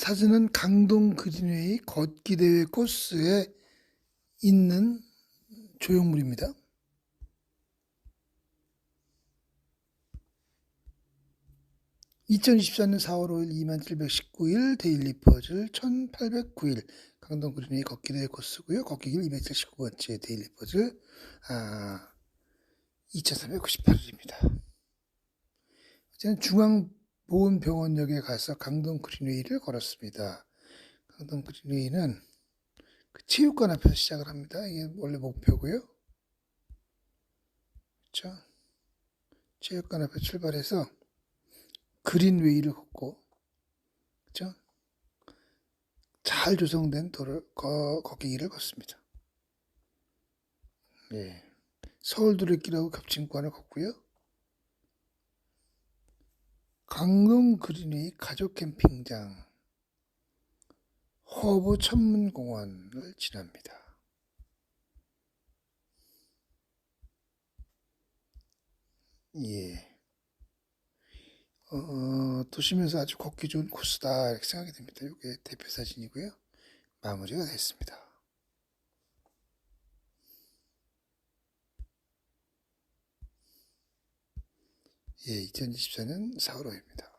사진은 강동 그린웨이 걷기 대회 코스에 있는 조형물입니다. (2024년 4월 5일 2719일) 데일리 퍼즐 (1809일) 강동 그린웨이 걷기 대회 코스고요 걷기길 (279번째) 데일리 퍼즐 아 (2398일입니다) 저는 중앙 보건병원역에 가서 강동 그린웨이를 걸었습니다. 강동 그린웨이는 그 체육관 앞에서 시작을 합니다. 이게 원래 목표고요. 그렇죠? 체육관 앞에 출발해서 그린웨이를 걷고 그렇죠? 잘 조성된 도를 거, 걷기길을 걷습니다. 예. 서울 두레길하고 겹친 구간을 걷고요. 강동 그린웨이 가족 캠핑장 허브 천문공원을 지납니다. 예. 어, 도심에서 아주 걷기 좋은 코스다 이렇게 생각이 됩니다. 이게 대표 사진이고요. 마무리가 됐습니다. 예, 2024년 4월 5일입니다.